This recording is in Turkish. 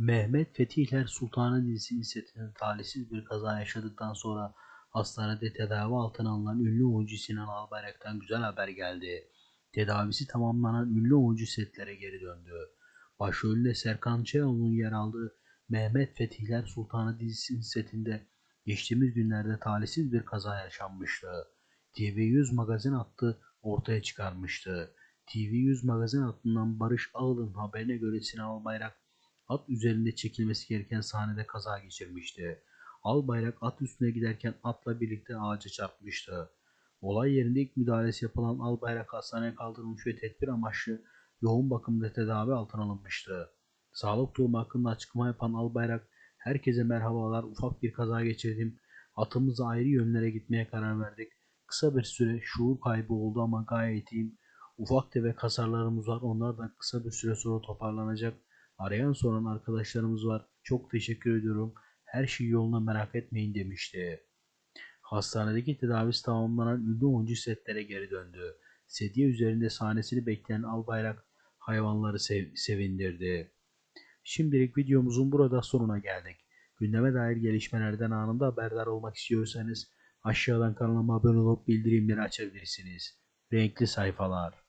Mehmet Fetihler Sultanı dizisinin setinde talihsiz bir kaza yaşadıktan sonra hastanede tedavi altına alınan ünlü oyuncu Sinan Albayrak'tan güzel haber geldi. Tedavisi tamamlanan ünlü oyuncu setlere geri döndü. Başrolünde Serkan Çayoğlu'nun yer aldığı Mehmet Fetihler Sultanı dizisinin setinde geçtiğimiz günlerde talihsiz bir kaza yaşanmıştı. TV100 magazin attı ortaya çıkarmıştı. TV100 magazin hattından Barış Ağıl'ın haberine göre Sinan Albayrak at üzerinde çekilmesi gereken sahnede kaza geçirmişti. Albayrak at üstüne giderken atla birlikte ağaca çarpmıştı. Olay yerinde ilk müdahalesi yapılan Albayrak hastaneye kaldırılmış ve tedbir amaçlı yoğun bakımda tedavi altına alınmıştı. Sağlık durumu hakkında açıklama yapan Albayrak, herkese merhabalar ufak bir kaza geçirdim. Atımızla ayrı yönlere gitmeye karar verdik. Kısa bir süre şuur kaybı oldu ama gayet iyiyim. Ufak tefek hasarlarımız var. Onlar da kısa bir süre sonra toparlanacak. Arayan soran arkadaşlarımız var. Çok teşekkür ediyorum. Her şey yoluna merak etmeyin demişti. Hastanedeki tedavisi tamamlanan ünlü oyuncu setlere geri döndü. Sedye üzerinde sahnesini bekleyen Albayrak hayvanları sev- sevindirdi. Şimdilik videomuzun burada sonuna geldik. Gündeme dair gelişmelerden anında haberdar olmak istiyorsanız aşağıdan kanalıma abone olup bildirimleri açabilirsiniz. Renkli sayfalar.